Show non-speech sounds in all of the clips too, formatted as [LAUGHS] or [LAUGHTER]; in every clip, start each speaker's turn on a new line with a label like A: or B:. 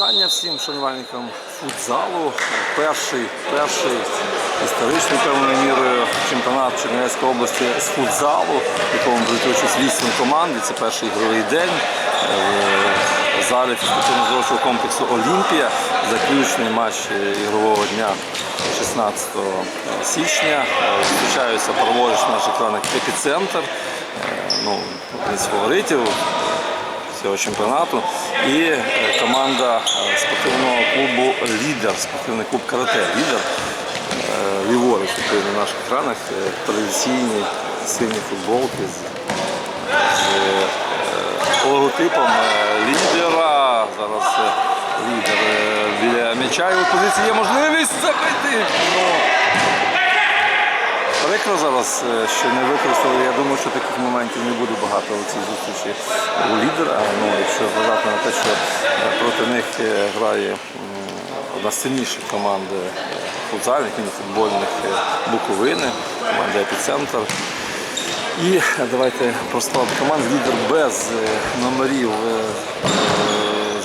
A: Вітання всім шанувальникам футзалу. Перший, перший історичний певною мірою чемпіонат Чернівецької області з футзалу, в якому беруть участь 8 команд. Це перший ігровий день е, в залі фізкультурно-здоровчого комплексу Олімпія. Заключний матч ігрового дня 16 січня. Зустрічаються праворуч наш екранах епіцентр. Е, Ну, один з фаворитів цього чемпіонату. І е, команда е, спортивного клубу Лідер, спортивний клуб Карате Лідер. Е, Ліворуч на наших екранах традиційні сині футболки з, з логотипом лідера. Зараз лідер біля м'яча і у позиції є можливість забити. Прикро зараз, е, що не використали. Я думаю, що таких моментів не буде багато у цій зустрічі у лідера. Ну, якщо зважати на те, що е, проти них е, грає одна з сильніших команд футзальних і футбольних Буковини, команда Епіцентр. І давайте про склад команд. Лідер без номерів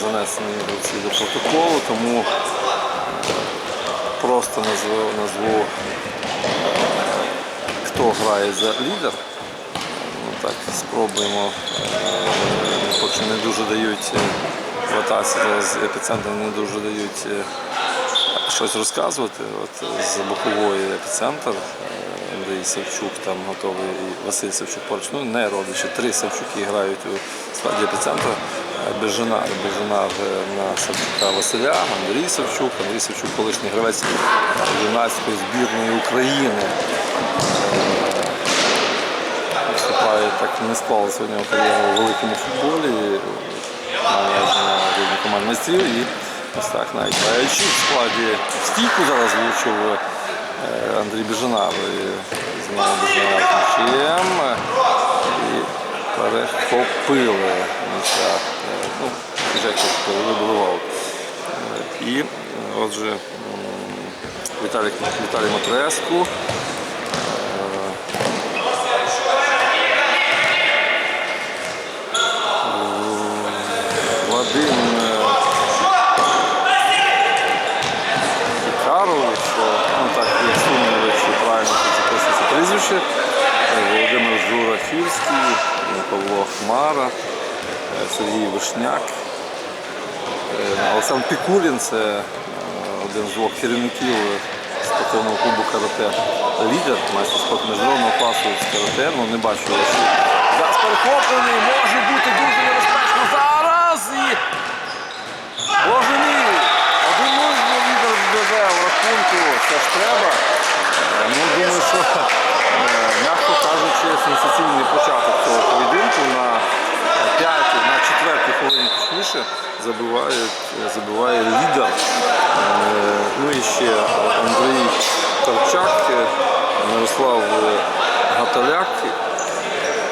A: занесені ці до протоколу, тому просто назву, назву хто грає за лідер. Ну, так, спробуємо. Е, Поки не дуже дають е, в атаці, зараз епіцентр не дуже дають е, щось розказувати. От з бокової епіцентр е, Андрій Савчук там готовий і Василь Савчук поруч. Ну, не родичі, три Савчуки грають у складі епіцентра. Е, Бежанар, Бежанар е, на Савчука Василя, Андрій Савчук, Андрій Савчук, колишній гравець юнацької збірної України. Так не склала сьогодні кар'єру у великому футболі. На рівні команд майстрів і ось так навіть граючи в складі стійку зараз влучив е, Андрій Біжанар. І Знову Біжанар м'ячем. І перехопили. Е, Ну, вибивав. І е, отже Віталій Матреску. Вадим е, Карович, ну так, як Сумович, правильно тут записується прізвище, е, Володимир Журахівський, е, Павло Хмара, е, Сергій Вишняк, е, Олександр Пікулін, це е, один з двох керівників спортивного клубу карате Лідер, майстер спорту міжнародного класу з карате, ну не бачу. Зараз перехоплений, може бути дуже небезпечно зараз і Боже мій! Один нуль лідер веде в рахунку, це ж треба. Ну, думаю, що, м'яко кажучи, сенсаційний початок цього поєдинку на п'ятій, на четвертій хвилині точніше забиває, забиває лідер. Е, Ну і ще Андрій Карчак, е, Мирослав е, Гаталяк.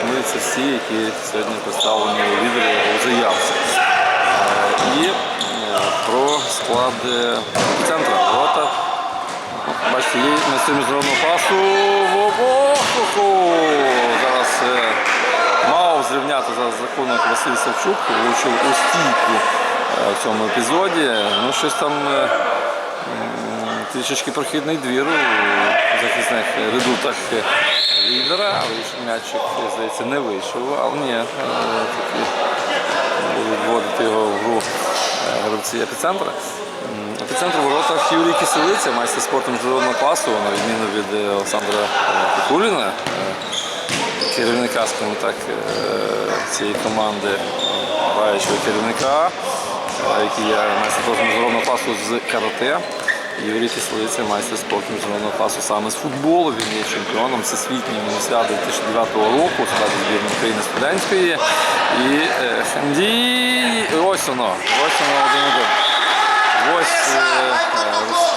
A: Ми це всі, які сьогодні представлені у лідері у заявці. Е, І про склад центру ворота. Ну, Бачите, є майстер міжнародного пасу в обоху. Зараз мав зрівняти зараз рахунок Василь Савчук, влучив у стійку е, в цьому епізоді. Ну, щось там е, трішечки прохідний двір у захисних редутах е, лідера, але м'ячик, здається, не вийшов. Але ні, е, будуть вводити його в гру е, гравці епіцентра. Епіцентр у воротах Юрій Киселиця, майстер спорту міжнародного класу, на відміну від е, Олександра е, Пікуліна, е, керівника, скажімо так, е, цієї команди, граючого керівника, е, який є майстер міжнародного класу з карате. Юрій Кислиця, майстер спорту міжнародного класу саме з футболу. Він є чемпіоном всесвітньої універсіади 2009 року у складі збірної України студентської. І е, Хандій, ось воно один-один. Ось е,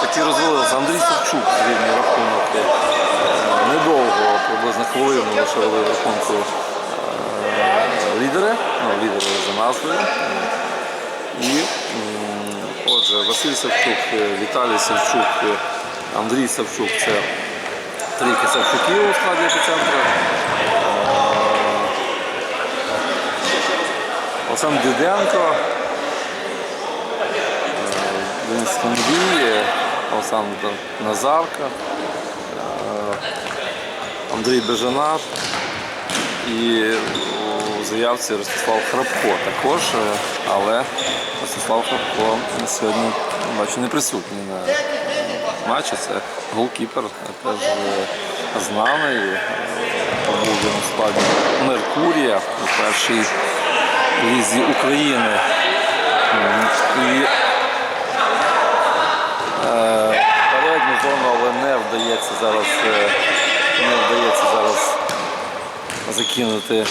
A: такі розвалилися. Андрій Савчук рівний рахунок. е, Недовго, приблизно хвилину лише вели рахунку е, лідери, ну, лідери за назвою. І отже, Василь Савчук, Віталій Савчук, Андрій Савчук це трійка Савчуків у складі епіцентру. Олександр Діденко, Російський Андрій, Олександр Назарка, е, Андрій Бежанар і у заявці Ростислав Храпко також, е, але Ростислав Храпко сьогодні бачу не присутній на матчі. Це голкіпер, теж е, знаний. е, Був у складі Меркурія у першій лізі України. Передню зону, але не вдається зараз, е, не вдається зараз закинути е,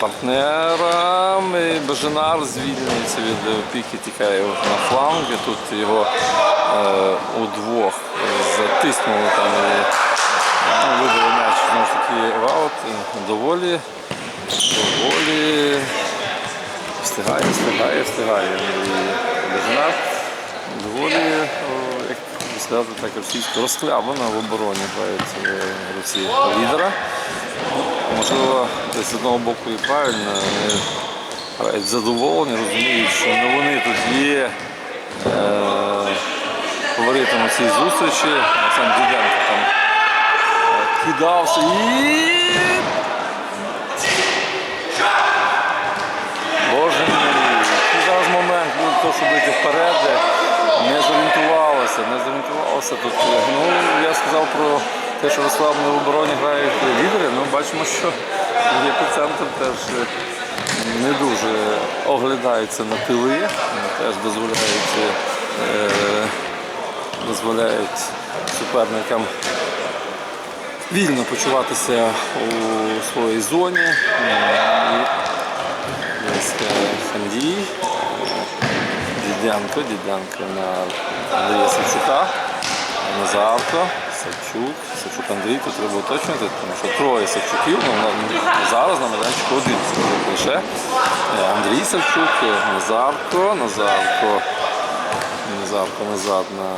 A: партнерам. І Беженар звільнюється від опіки, тікає на фланг. І Тут його е, удвох затиснули там і ну, вибили м'яч знову ж таки в. Доволі, доволі встигає, встигає, встигає. І Беженар доволі, як би сказати, так російсько розхлябано в обороні грають е, лідера. Ну, Можливо, з одного боку і правильно, грають задоволені, розуміють, що не вони тут є е, фаворитами цієї зустрічі. Сам Діденко там е, кидався і Боже мій, зараз момент був то, йти вперед, не зорієнтувалося, не зорієнтувалося тут. Ну, я сказав про те, що розслаблено в обороні грають лідери, ну бачимо, що епіцентр теж не дуже оглядається на тили, теж дозволяють, е, дозволяють суперникам вільно почуватися у своїй зоні. Е, Хандій, Дідянко, Дідянко на Андрія Савчука, Назарко, Савчук, Савчук Андрій, тут треба уточнити, тому що троє Савчуків, ну, зараз на майданчику один лише. Е, Андрій Савчук, е, Назарко, Назарко, Назарко назад на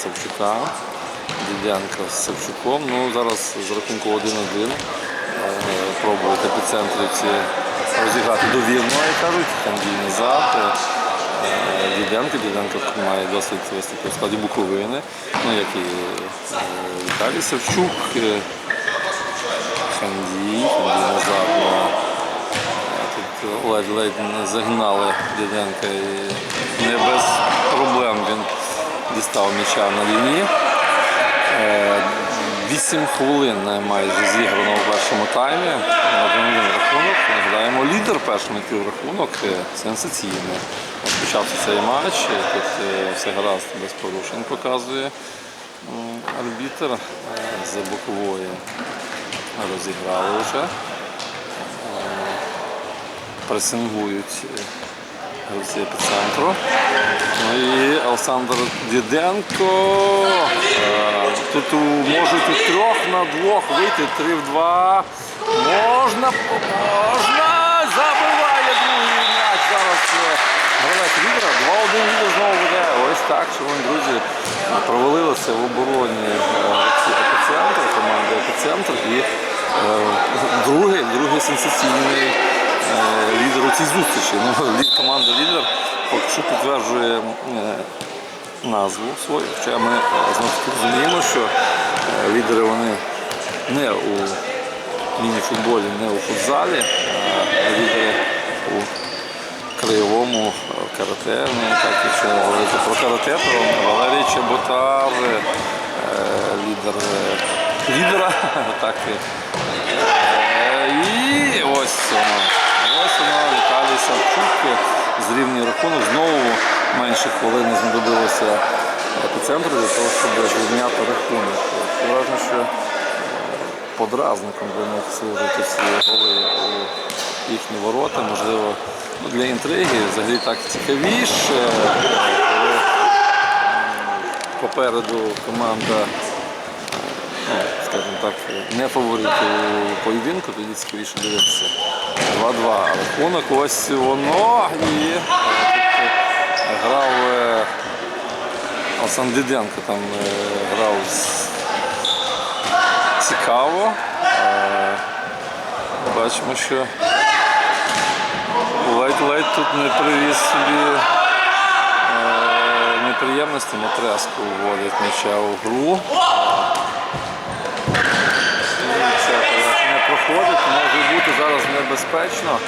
A: Савчука. Дідянко з Савчуком. Ну, зараз з рахунку 1-1 е, пробують епіцентрівці розіграти довірно, як кажуть, там дій назад. Е, Діденко, Діденко має досвід виступу в складі Буковини, ну як і е, Віталій Савчук, е, Хандій, Хандій назад Тут ледь-ледь загнали Діденка і не без проблем він дістав м'яча на лінії. Е, Вісім хвилин майже зіграно у першому таймі. Один рахунок. Нагадаємо, лідер першому піврахунок е, сенсаційний. Розпочався цей матч. Тут е, все гаразд без порушень показує м, арбітр. Е, За бокової розіграли вже. Пресингують гравці епіцентру. Ну і Олександр Діденко. Е, Тут можуть у трьох на двох вийти, три в два. Можна, можна. Забиває другий м'яч. Зараз е, гравець лідера. 2-1 лідер знову веде. Ось так, шановні друзі, провалилися в обороні е, гравці епіцентр. І е, другий, другий сенсаційний е, лідер цій зустрічі. Ну, команда лідер поки що підтверджує е, назву свою. Хоча ми е, розуміємо, що лідери вони не у міні-футболі, не у футзалі, а лідери у краєвому карате. Ну, так, якщо говорити про карате, то Валерій Чеботар, лідер лідера. [LAUGHS] Так, І ось. Ось воно Віталій Савчук зрівнює рахунок. Знову менше хвилини знадобилося епіцентру для того, щоб зрівняти рахунок. Вражено, що подразником для них ці голи у їхні ворота. Можливо, ну, для інтриги взагалі так цікавіше. Коли попереду команда ну, скажімо так, не фаворит у поєдинку, тоді цікавіше дивитися. 2-2. Рахунок ось воно і грав е, Олександр Диденко там е, грав цікаво. Е, Бачимо, що ледь-ледь тут не привіз собі неприємності. Матреску вводить м'яча у гру. І Це так не проходить, може бути зараз небезпечно.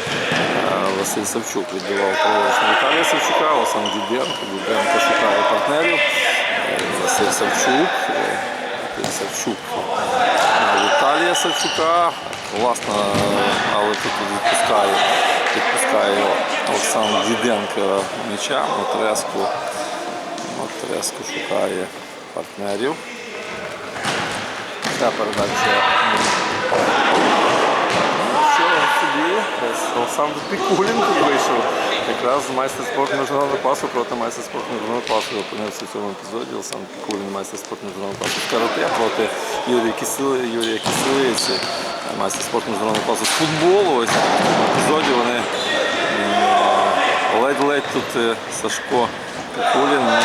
A: Е, Василь Савчук відбивав праворуч Віталія Савчука, Олександр Діденко. Діденко шукає партнерів. Е, Василь Савчук. е, Савчук Віталія Савчука. Власне, але тут відпускає, відпускає Олександр Діденко м'яча. Матреску, Матреску шукає партнерів. Ця передача собі Олександр Пікулін тут вийшов. Якраз майстер спорту міжнародного класу проти майстер спорту міжнародного класу опинився в цьому епізоді. Олександр Пікулін, майстер спорту міжнародного класу з карате проти Юрія Кисили, Юрія Кисилиці, майстер спорту міжнародного класу з футболу. Ось в цьому епізоді вони ледь-ледь тут е, Сашко Пікулін е,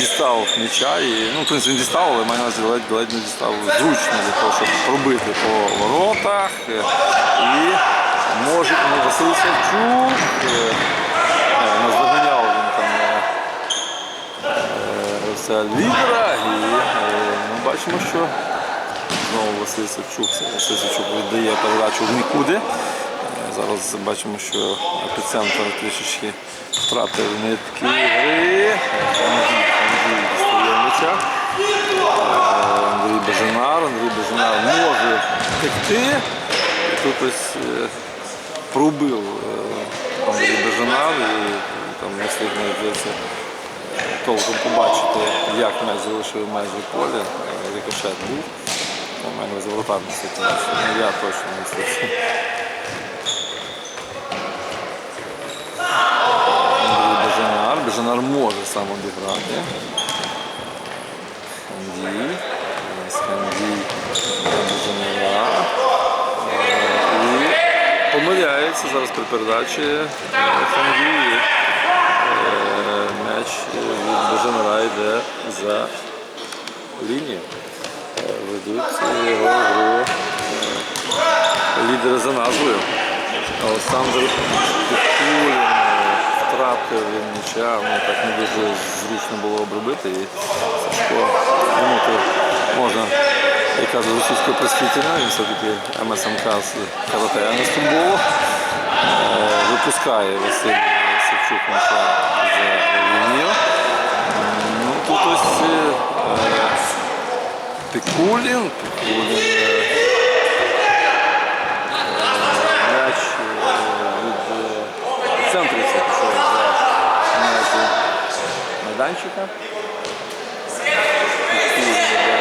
A: дістав м'яча і ну, в принципі, він дістав, але маю ледь, ледь не дістав зручно для того, щоб пробити по воротах. Е, І може ну, Василь Савчук е, е, наздоганяв він там е, лідера і ми бачимо, що знову Василь Савчук, Василь Савчук віддає передачу в нікуди. Зараз бачимо, що епіцентр трішечки втратив нитки гри. М'яча. Андрій Бежанар. Андрій Бежанар може втекти. Тут ось е, пробив е, Андрій Бежанар і там не встиг навіть толком побачити, як м'яч залишив майже поле. Е, Рикошет був. У мене воротар не. Ну, Я точно не встиг. Бежанар може сам обіграти. Хандій на Е, І помиляється зараз при передачі е, Хандій. Е, М'яч від Бежанара йде за лінію. Е, Ведуть його гру е, лідери за назвою. Олександр Пікулін е, він м'яча, ну так не дуже зручно було обробити. І Сашко, йому то можна, як кажуть, російською просвітлення, він все-таки МСМК з карате, а не. Е, Випускає Василь Савчук м'яча за лінію. Ну тут ось е, Пікулін, Пікулін. майданчика. Пікулін йде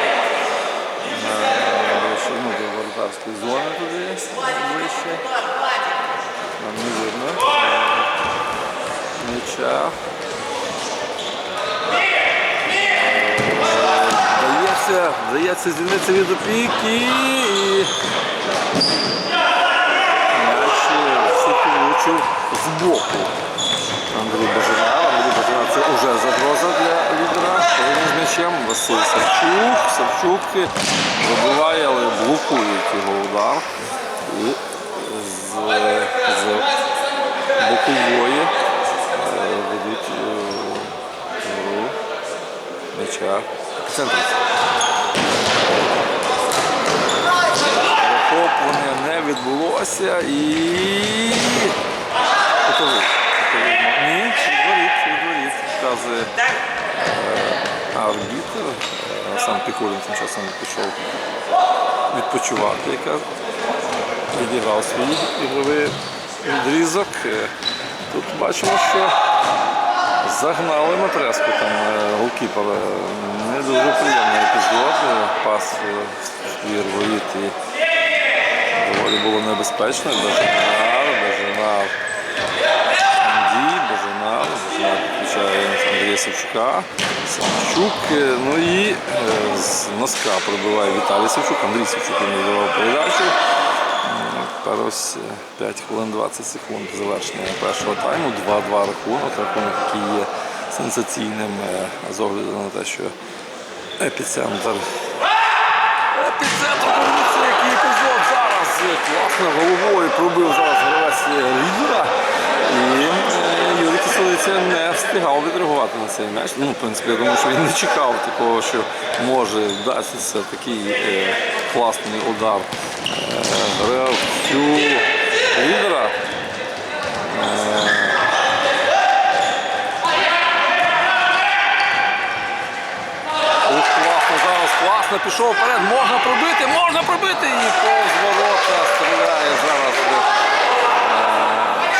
A: на вище, ну, до воротарської зони туди вище. Нам не видно. е, М'яча. Вдається, вдається звільнитися від опіки і м'яч все влучив з боку. Андрій Бажанар. Це вже загроза для лідера. Повинен з м'ячем Василь Савчук. Савчук забиває, але блокують його удар. І з, з бокової е, ведуть е, гру м'яча. Центр. Захоплення не відбулося і. Готовий. Вказує е, арбітр. Е, Сам Пікулін тим часом пішов відпочивати, яка відіграв свій ігровий відрізок. Е, Тут бачимо, що загнали матреску там голкіпер. Не дуже приємний епізод. Пас в і доволі було небезпечно. Андрій, Бежанар, Бежанар підключає Андрія Савчука, Савчук. е, Ну і е, з носка пробиває Віталій Савчук, Андрій Савчук він віддавав передачу. Ось е, 5 хвилин 20 секунд завершення першого тайму. 2-2 рахунок, рахунок, який є сенсаційним е, з огляду на те, що епіцентр. Епіцентр який епізод зараз. е, Класно головою пробив зараз гравець е, лідера. І е, Юрій Кислиця не встигав відреагувати на цей м'яч. Ну, в принципі, я думаю, що він не чекав такого, що може вдасться такий е, класний удар е, лідера. Ух, класно зараз, класно, пішов вперед, можна пробити, можна пробити і повз ворота стріляє зараз. е,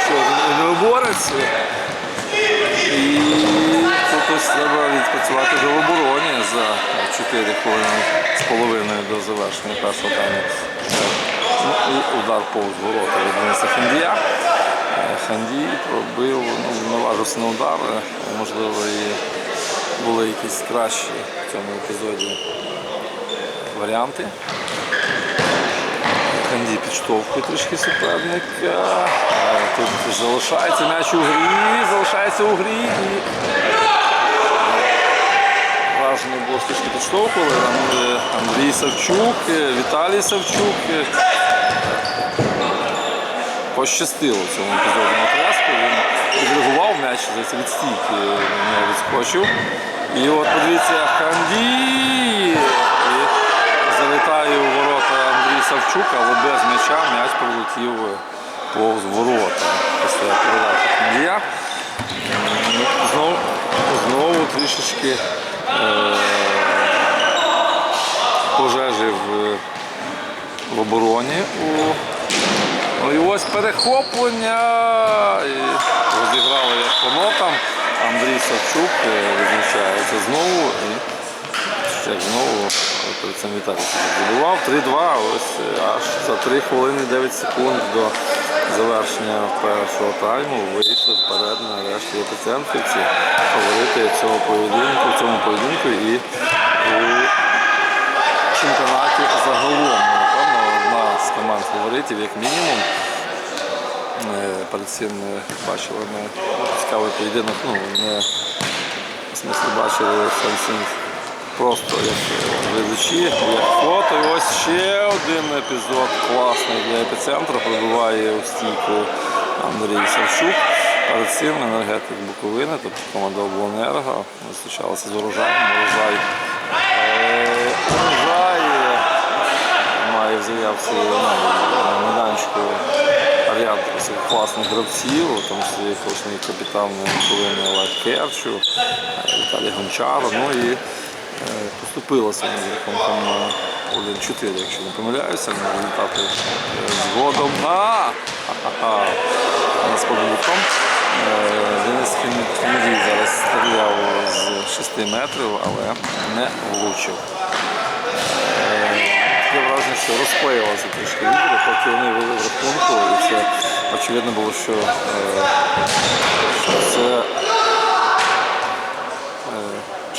A: Що не. І тут треба відпрацювати вже в обороні за 4 хвилини з половиною до завершення першого тайму. Ну, і удар повз ворота від Дениса Хандія. Е, Хандій пробив, ну, наважився на удар, е, можливо, і були якісь кращі в цьому епізоді варіанти. Ханді підштовхує трішки суперника. Е, Тут залишається м'яч у грі, залишається у грі враження було трішки підштовхували. Андрій Савчук, е, Віталій Савчук. е, Пощастило в цьому епізоді Матреску. Він відреагував м'яч, здається, від стійки не відскочив. І от подивіться, Ханді. Залітає у ворота Савчук, але без м'яча м'яч прилетів повз ворота після передачі Хандія. Знову, знову трішечки е, пожежі в, в обороні. Ну і ось перехоплення. І розіграли як по нотам. Андрій Савчук е, відзначається знову. І як знову е, перед цим Віталій Савчук 3-2. Ось е, аж за 3 хвилини 9 секунд до завершення першого тайму вийшли вперед нарешті епіцентрівці. Фаворити цього поєдинку, в цьому поєдинку і у чемпіонаті загалом. Напевно, одна з команд фаворитів, як мінімум. Е, Перед цим бачили ми цікавий поєдинок. Ну, не в смислі бачили сенсі просто як е, глядачі, як фото. І ось ще один епізод класний для епіцентру. Пробиває у стійку Андрій Савчук. Перед цим енергетик Буковини, тобто команда Обленерго, зустрічалася з урожаєм. Урожай, е, урожай має в заявці майданчику ряд класних гравців, у тому числі колишній капітан Буковини Олег Керчу, е, Віталій Гончар. Ну і е, поступилося з рахунком е, 1-4, якщо не помиляюся, на результати е, згодом ха-ха-ха, з побутом. Е, Денис Хіндій зараз стріляв з 6 метрів, але не влучив. Таке враження, що розклеїлося трішки відео, поки вони вели в рахунку, і це очевидно було, що, е, це е,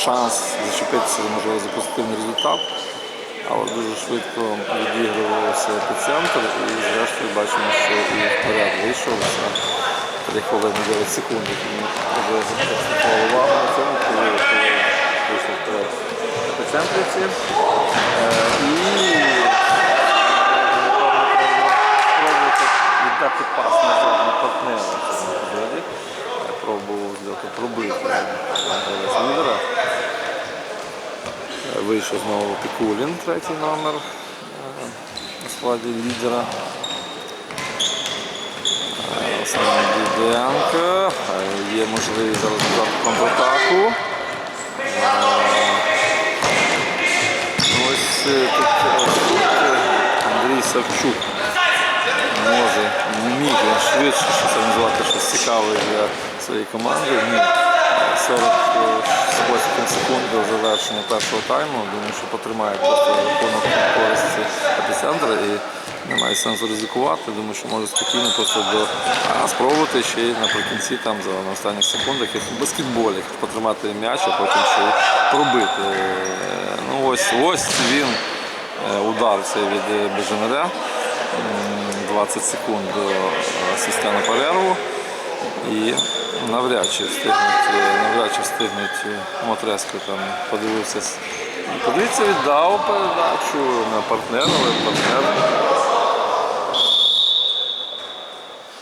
A: шанс зачепитися можливо за позитивний результат. Але дуже швидко відігрувався епіцентр і зрештою бачимо, що і вперед вийшов за 3 хвилини 9 секунд. Тому вже акцентували увагу на цьому, коли, вийшов вперед епіцентрівці. Е, І спробувати віддати пас на партнера в. Пробував пробити лідера. Е, Вийшов знову Пікулін, третій номер е, на складі лідера. Е, Олександр Діденко. Е, Є можливість зараз додати контратаку. Ось е, тут, е, е, Андрій Савчук може, міг він швидше щось організувати щось цікаве для своєї команди. Е, 48 секунд до завершення першого тайму. Думаю, що потримає просто рахунок на користь епіцентра і немає сенсу ризикувати. Думаю, що може спокійно просто до а, спробувати ще й наприкінці там за на останніх секундах в баскетболі потримати м'яч, а потім ще пробити. Е, Ну ось ось він е, удар цей від е, Беженаря. М, 20 секунд до е, на перерву. І навряд чи встигнуть, е, навряд чи встигнуть е, Мотреско там подивився. Подивіться, віддав передачу на партнера, але партнер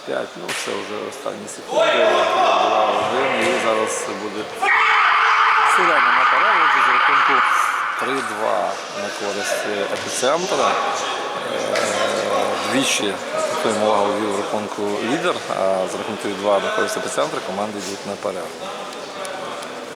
A: 5, ну це вже останні секунди. 2-1 і зараз буде селяни на перерву з рахунку 3-2 на користь епіцентра. Двічі той увагу вів рахунку лідер, а з рахунку 2 на користь епіцентру команди йдуть на перерву.